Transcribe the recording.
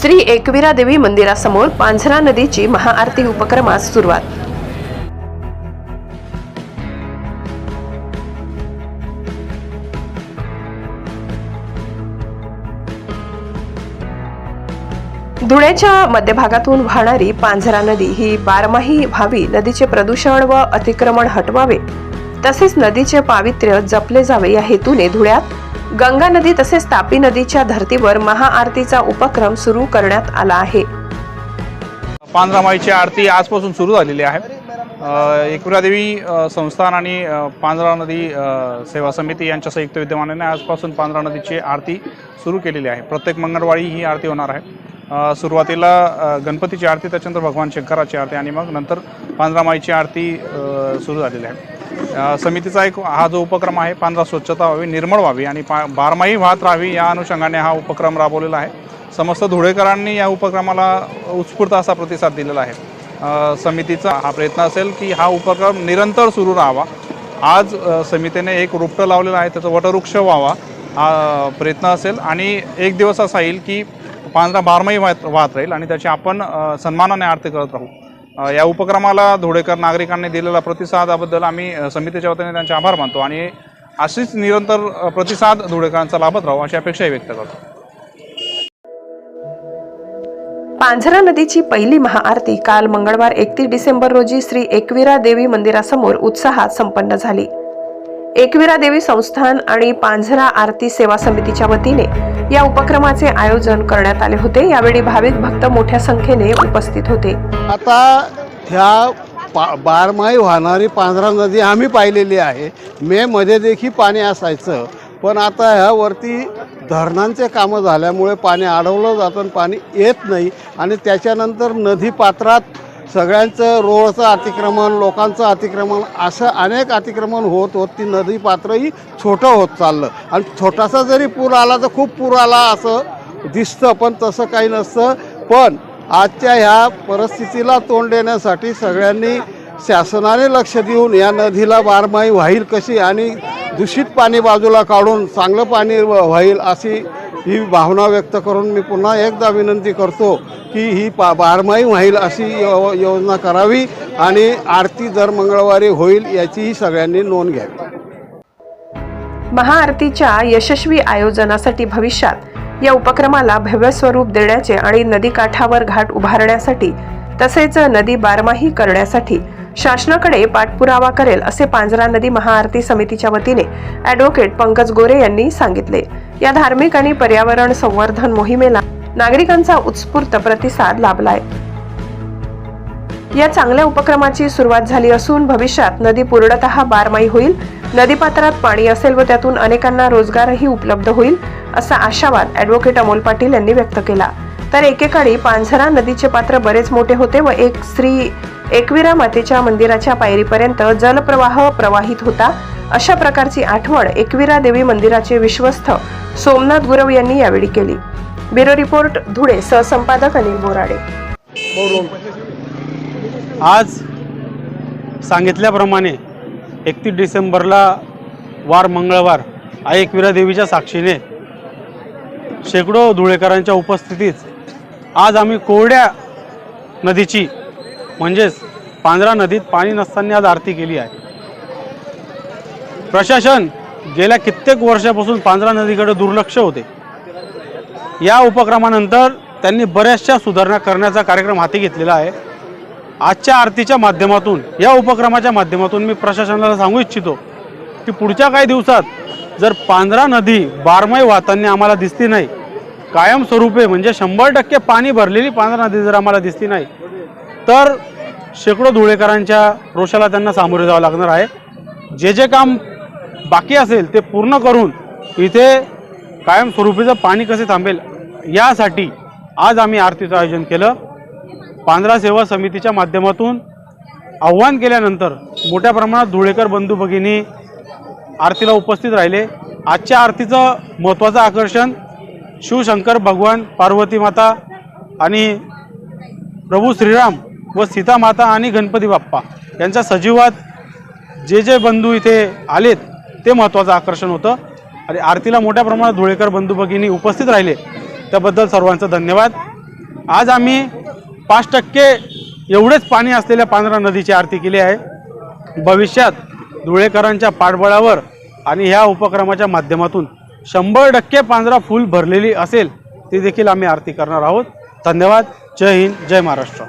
श्री एकविरा देवी मंदिरासमोर पांझरा नदीची महाआरती उपक्रमास सुरुवात. धुळ्याच्या मध्यभागातून वाहणारी पांझरा नदी ही बारमाही व्हावी नदीचे प्रदूषण व अतिक्रमण हटवावे तसेच नदीचे पावित्र्य जपले जावे या हेतूने धुळ्यात गंगा नदी तसेच तापी नदीच्या धर्तीवर महाआरतीचा उपक्रम सुरू करण्यात आला आहे. पांजरामाईची आरती आजपासून सुरू झालेली आहे. एकविरादेवी संस्थान आणि पांजरा नदी सेवा समिती यांच्या संयुक्त विद्यमानाने आजपासून पांजरा नदीची आरती सुरू केलेली आहे. प्रत्येक मंगळवारी ही आरती होणार आहे. सुरुवातीला गणपतीची आरती त्याच्यानंतर भगवान शंकराची आरती आणि मग नंतर पांजरामाईची आरती सुरू झालेली आहे. समितीचा एक हा जो उपक्रम आहे पांजरा स्वच्छता व्हावी निर्मळ व्हावी आणि पा बारमाही वाहत राहावी या अनुषंगाने हा उपक्रम राबवलेला आहे. समस्त धुळेकरांनी या उपक्रमाला उत्स्फूर्त असा प्रतिसाद दिलेला आहे. समितीचा हा प्रयत्न असेल की हा उपक्रम निरंतर सुरू राहावा. आज समितीने एक रोपटं लावलेलं आहे त्याचं वटवृक्ष व्हावा हा प्रयत्न असेल आणि एक दिवस असा येईल की पांढरा बारमाही वाहत वाहत राहील आणि त्याची आपण सन्मानाने आरती करत राहू. या उपक्रमाला धुळेकर नागरिकांनी दिलेला प्रतिसादाबद्दल आम्ही समितीच्या वतीने त्यांचे आभार मानतो आणि अशीच निरंतर प्रतिसाद धुळेकरांचा लाभत राहू अशी अपेक्षाही व्यक्त करतो. पांझरा नदीची पहिली महाआरती काल मंगळवार एकतीस डिसेंबर रोजी श्री एकविरा देवी मंदिरासमोर उत्साहात संपन्न झाली. एकविरा देवी संस्थान आणि पांझरा आरती सेवा समितीच्या वतीने या उपक्रमाचे आयोजन करण्यात आले होते. यावेळी भाविक भक्त मोठ्या संख्येने उपस्थित होते. आता ह्या पा बारमाही वाहणारी पांढरा नदी आम्ही पाहिलेली आहे. मेमध्ये देखील पाणी असायचं पण आता ह्यावरती धरणांचे कामं झाल्यामुळे पाणी अडवलं जातं आणि पाणी येत नाही आणि त्याच्यानंतर नदी पात्रात सगळ्यांचं रोडचं अतिक्रमण लोकांचं अतिक्रमण असं अनेक अतिक्रमण होत होत ती नदी पात्रही छोटं होत चाललं. आणि छोटासा जरी पूर आला तर खूप पूर आला असं दिसतं पण तसं काही नसतं. पण आजच्या ह्या परिस्थितीला तोंड देण्यासाठी सगळ्यांनी शासनाने लक्ष देऊन या नदीला बारमाही व्हाईल कशी आणि दूषित पाणी बाजूला काढून चांगलं पाणी व- अशी ही भावना व्यक्त करून मी पुन्हा एकदा विनंती करतो की ही पा बारमाही होईल अशी यो योजना करावी आणि आरती दर मंगळवारी होईल याचीही सगळ्यांनी नोंद घ्यावी. महाआरतीच्या यशस्वी आयोजनासाठी भविष्यात या उपक्रमाला भव्य स्वरूप देण्याचे आणि नदीकाठावर घाट उभारण्यासाठी तसेच नदी बारमाही करण्यासाठी शासनाकडे पाठपुरावा करेल असे पांजरा नदी महाआरती समितीच्या वतीने ॲडव्होकेट पंकज गोरे यांनी सांगितले. या धार्मिक आणि पर्यावरण संवर्धन मोहिमेला नागरिकांचा उत्स्फूर्त प्रतिसाद लाभलाय. या चांगल्या उपक्रमाची सुरुवात झाली असून भविष्यात नदी पूर्णतः बारमाही होईल. नदीपात्रात पाणी असेल व त्यातून अनेकांना रोजगारही उपलब्ध होईल असा आशावाद ॲडव्होकेट अमोल पाटील यांनी व्यक्त केला. तर एकेकाळी पांझरा नदीचे पात्र बरेच मोठे होते व एक श्री एकविरा मातेच्या मंदिराच्या पायरीपर्यंत जलप्रवाह प्रवाहित होता. अशा प्रकारची आठवण एकविरा देवी मंदिराचे विश्वस्त सोमनाथ गुरव यांनी यावेळी केली. ब्युरो रिपोर्ट धुळे सहसंपादक अनिल बोराडे. आज सांगितल्याप्रमाणे एकतीस डिसेंबरला वार मंगळवार आई एकविरा देवीच्या साक्षीने शेकडो धुळेकरांच्या उपस्थितीत आज आम्ही कोरड्या नदीची म्हणजेच पांढरा नदीत पाणी नसताना आज आरती केली आहे. प्रशासन गेल्या कित्येक वर्षापासून पांजरा नदीकडे दुर्लक्ष होते. या उपक्रमानंतर त्यांनी बऱ्याचशा सुधारणा करण्याचा कार्यक्रम हाती घेतलेला आहे. आजच्या आरतीच्या माध्यमातून या उपक्रमाच्या माध्यमातून मी प्रशासनाला सांगू इच्छितो की पुढच्या काही दिवसात जर पांजरा नदी बारमाही वाहताना आम्हाला दिसली नाही कायमस्वरूपे म्हणजे शंभर टक्के पाणी भरलेली पांढरा नदी जर आम्हाला दिसली नाही तर शेकडो धुळेकरांच्या रोषाला त्यांना सामोरे जावं लागणार आहे. जे जे काम बाकी असेल ते पूर्ण करून इथे कायमस्वरूपीचं पाणी कसे थांबेल यासाठी आज आम्ही आरतीचं आयोजन केलं. पांढरा सेवा समितीच्या माध्यमातून आव्हान केल्यानंतर मोठ्या प्रमाणात धुळेकर बंधू भगिनी आरतीला उपस्थित राहिले. आजच्या आरतीचं महत्त्वाचं आकर्षण शिवशंकर भगवान पार्वती माता आणि प्रभू श्रीराम व सीता माता आणि गणपती बाप्पा यांच्या सजीवात जे जे बंधू इथे आलेत ते महत्त्वाचं आकर्षण होतं. आणि आरतीला मोठ्या प्रमाणात धुळेकर बंधू भगिनी उपस्थित राहिले. त्याबद्दल सर्वांचं धन्यवाद. आज आम्ही पाच टक्के एवढेच पाणी असलेल्या पांढरा नदीची आरती केली आहे. भविष्यात धुळेकरांच्या पाठबळावर आणि ह्या उपक्रमाच्या माध्यमातून शंभर टक्के पांजरा फुल भरलेली असेल ती देखील आम्ही आरती करणार आहोत. धन्यवाद. जय हिंद जय महाराष्ट्र.